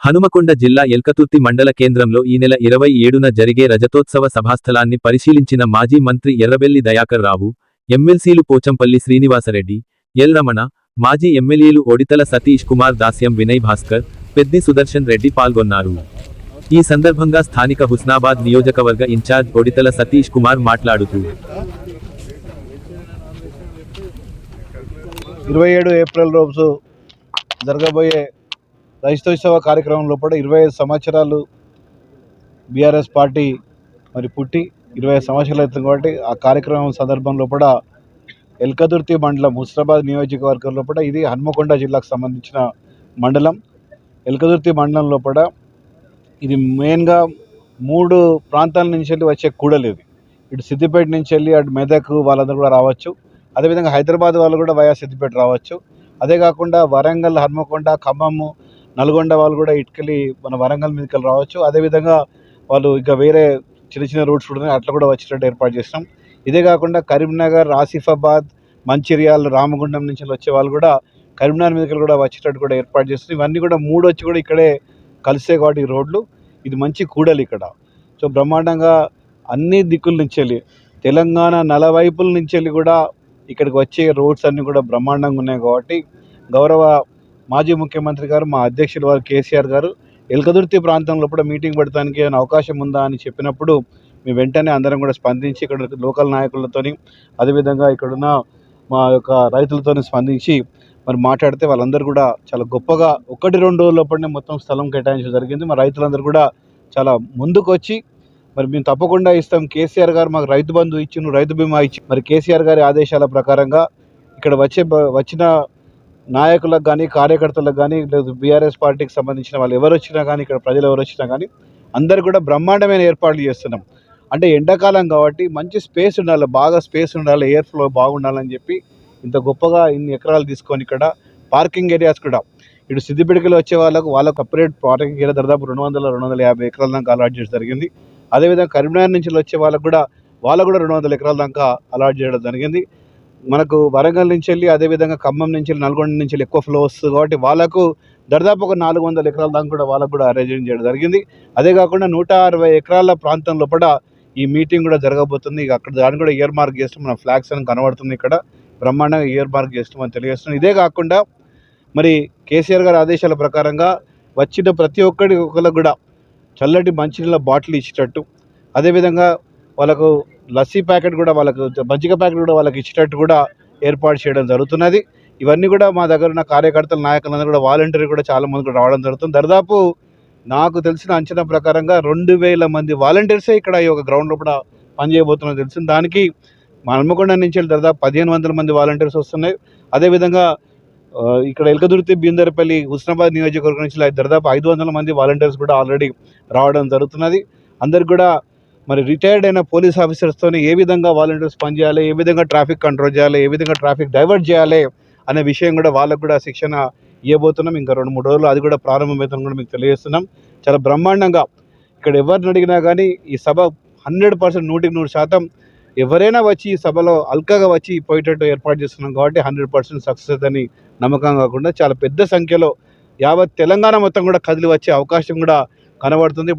హనుమకొండ జిల్లా ఎల్కతుర్తి మండల కేంద్రంలో ఈ నెల ఇరవై ఏడున జరిగే రజతోత్సవ సభాస్థలాన్ని పరిశీలించిన మాజీ మంత్రి ఎర్రబెల్లి దయాకర్ రావు ఎమ్మెల్సీలు పోచంపల్లి శ్రీనివాసరెడ్డి ఎల్ రమణ మాజీ ఎమ్మెల్యేలు ఒడితల సతీష్ కుమార్ దాస్యం వినయ్ భాస్కర్ పెద్ది సుదర్శన్ రెడ్డి పాల్గొన్నారు. ఈ సందర్భంగా స్థానిక హుస్నాబాద్ నియోజకవర్గ ఇన్ఛార్జ్ ఒడితల సతీష్ కుమార్ మాట్లాడుతూ ఇరవై ఏడు ఏప్రిల్ రోజు జరగబోయే రైతోత్సవ కార్యక్రమం లోపల ఇరవై ఐదు సంవత్సరాలు బీఆర్ఎస్ పార్టీ మరి పుట్టి ఇరవై ఐదు సంవత్సరాలు అవుతుంది కాబట్టి ఆ కార్యక్రమం సందర్భంలో కూడా ఎల్కదుర్తి మండలం హుస్నాబాద్ నియోజకవర్గం లోపల ఇది హన్మకొండ జిల్లాకు సంబంధించిన మండలం. ఎల్కదుర్తి మండలం లోపల ఇది మెయిన్గా మూడు ప్రాంతాల నుంచి వెళ్ళి వచ్చే కూడలు ఇది. ఇటు సిద్దిపేట నుంచి వెళ్ళి అటు మెదక్ వాళ్ళందరూ కూడా రావచ్చు. అదేవిధంగా హైదరాబాద్ వాళ్ళు కూడా వయా సిద్దిపేట రావచ్చు. అదే కాకుండా వరంగల్ హన్మకొండ ఖమ్మము నల్గొండ వాళ్ళు కూడా ఇటుకెళ్ళి మన వరంగల్ మీదకి రావచ్చు. అదేవిధంగా వాళ్ళు ఇంకా వేరే చిన్న చిన్న రూట్స్ కూడా ఉన్నాయి. అట్లా కూడా వచ్చేటట్టు ఏర్పాటు చేసినాం. ఇదే కాకుండా కరీంనగర్ ఆసిఫాబాద్ మంచిర్యాల రామగుండం నుంచి వచ్చే వాళ్ళు కూడా కరీంనగర్ మీదకి కూడా వచ్చేటట్టు కూడా ఏర్పాటు చేస్తున్నాం ఇవన్నీ కూడా మూడు వచ్చి కూడా ఇక్కడే కలిసే కాబట్టి రోడ్లు. ఇది మంచి కూడలి ఇక్కడ. సో బ్రహ్మాండంగా అన్ని దిక్కుల నుంచి వెళ్ళి తెలంగాణ నలవైపుల నుంచి వెళ్ళి కూడా ఇక్కడికి వచ్చే రోడ్స్ అన్నీ కూడా బ్రహ్మాండంగా ఉన్నాయి కాబట్టి గౌరవ మాజీ ముఖ్యమంత్రి గారు మా అధ్యక్షులు వారు కేసీఆర్ గారు ఎల్కదుర్తి ప్రాంతంలో కూడా మీటింగ్ పెడతానికి ఏమైనా అవకాశం ఉందా అని చెప్పినప్పుడు మేము వెంటనే అందరం కూడా స్పందించి ఇక్కడ లోకల్ నాయకులతోని అదేవిధంగా ఇక్కడున్న మా యొక్క రైతులతోని స్పందించి మరి మాట్లాడితే వాళ్ళందరూ కూడా చాలా గొప్పగా ఒకటి రెండు రోజుల మొత్తం స్థలం కేటాయించడం జరిగింది. మా రైతులందరూ కూడా చాలా ముందుకు వచ్చి మరి మేము తప్పకుండా ఇస్తాం. కేసీఆర్ గారు మాకు రైతు బంధు ఇచ్చి రైతు బీమా ఇచ్చి మరి కేసీఆర్ గారి ఆదేశాల ప్రకారంగా ఇక్కడ వచ్చే వచ్చిన నాయకులకు కానీ కార్యకర్తలకు కానీ లేదు బీఆర్ఎస్ పార్టీకి సంబంధించిన వాళ్ళు ఎవరు వచ్చినా కానీ ఇక్కడ ప్రజలు ఎవరు వచ్చినా కానీ అందరు కూడా బ్రహ్మాండమైన ఏర్పాట్లు చేస్తున్నాం. అంటే ఎండాకాలం కాబట్టి మంచి స్పేస్ ఉండాలి బాగా స్పేస్ ఉండాలి ఎయిర్ ఫ్లో బాగుండాలని చెప్పి ఇంత గొప్పగా ఇన్ని ఎకరాలు తీసుకొని ఇక్కడ పార్కింగ్ ఏరియాస్ కూడా. ఇటు సిద్దిపేటకలు వచ్చే వాళ్ళకు వాళ్ళకు సపరేట్ పార్కింగ్ ఏరియా దాదాపు రెండు వందల రెండు వందల యాభై ఎకరాల దాకా అలాట్ చేయడం జరిగింది. అదేవిధంగా కరీంనగర్ నుంచి వచ్చే వాళ్ళకు కూడా వాళ్ళకు కూడా రెండు వందల ఎకరాల దాకా అలాట్ చేయడం జరిగింది. మనకు వరంగల్ నుంచి వెళ్ళి అదేవిధంగా ఖమ్మం నుంచి వెళ్ళి నల్గొండ నుంచి వెళ్ళి ఎక్కువ ఫ్లో వస్తుంది కాబట్టి వాళ్ళకు దాదాపు ఒక నాలుగు వందల ఎకరాల దాకా కూడా వాళ్ళకు కూడా అరేంజ్ చేయడం జరిగింది. అదే కాకుండా నూట అరవై ఎకరాల ప్రాంతం లోపల ఈ మీటింగ్ కూడా జరగబోతుంది. ఇక అక్కడ దాన్ని కూడా ఇయర్ మార్క్ చేస్తాం మన ఫ్లాగ్స్ అని కనబడుతుంది ఇక్కడ. బ్రహ్మాండంగా ఇయర్ మార్క్ చేస్తామని తెలియజేస్తున్నాం ఇదే కాకుండా మరి కేసీఆర్ గారి ఆదేశాల ప్రకారంగా వచ్చిన ప్రతి ఒక్కరి ఒకరికి కూడా చల్లటి మంచినీళ్ళ బాటిల్ ఇచ్చేటట్టు అదేవిధంగా వాళ్ళకు లస్సీ ప్యాకెట్ కూడా వాళ్ళకు మజ్జిగ ప్యాకెట్ కూడా వాళ్ళకి ఇచ్చేటట్టు కూడా ఏర్పాటు చేయడం జరుగుతున్నది. ఇవన్నీ కూడా మా దగ్గర ఉన్న కార్యకర్తల నాయకులందరూ కూడా వాలంటీర్ కూడా చాలా మంది కూడా రావడం జరుగుతుంది. దాదాపు నాకు తెలిసిన అంచనా ప్రకారంగా రెండు వేల మంది వాలంటీర్సే ఇక్కడ ఈ యొక్క గ్రౌండ్లో కూడా పనిచేయబోతున్నది తెలిసింది దానికి మా హన్మకొండ నుంచి దాదాపు పదిహేను వందల మంది వాలంటీర్స్ వస్తున్నాయి. అదేవిధంగా ఇక్కడ ఎల్కదుర్తి బీందర్పల్లి హుస్నాబాద్ నియోజకవర్గం నుంచి దాదాపు ఐదు వందల మంది వాలంటీర్స్ కూడా ఆల్రెడీ రావడం జరుగుతున్నది. అందరికి కూడా మరి రిటైర్డ్ అయిన పోలీస్ ఆఫీసర్స్తో ఏ విధంగా వాలంటీర్స్ పనిచేయాలి ఏ విధంగా ట్రాఫిక్ కంట్రోల్ చేయాలి ఏ విధంగా ట్రాఫిక్ డైవర్ట్ చేయాలి అనే విషయం కూడా వాళ్ళకు కూడా శిక్షణ ఇవ్వబోతున్నాం ఇంకా రెండు మూడు రోజులు అది కూడా ప్రారంభమవుతుందని కూడా మీకు తెలియజేస్తున్నాం. చాలా బ్రహ్మాండంగా ఇక్కడ ఎవరిని అడిగినా కానీ ఈ సభ హండ్రెడ్ పర్సెంట్ నూటికి నూరు శాతం ఎవరైనా వచ్చి ఈ సభలో అల్కగా వచ్చి పోయేటట్టు ఏర్పాటు చేస్తున్నాం కాబట్టి హండ్రెడ్ పర్సెంట్ సక్సెస్ అని నమ్మకం కాకుండా చాలా పెద్ద సంఖ్యలో యావత్ తెలంగాణ మొత్తం కూడా కదిలి వచ్చే అవకాశం కూడా కనబడుతుంది. ఇప్పుడు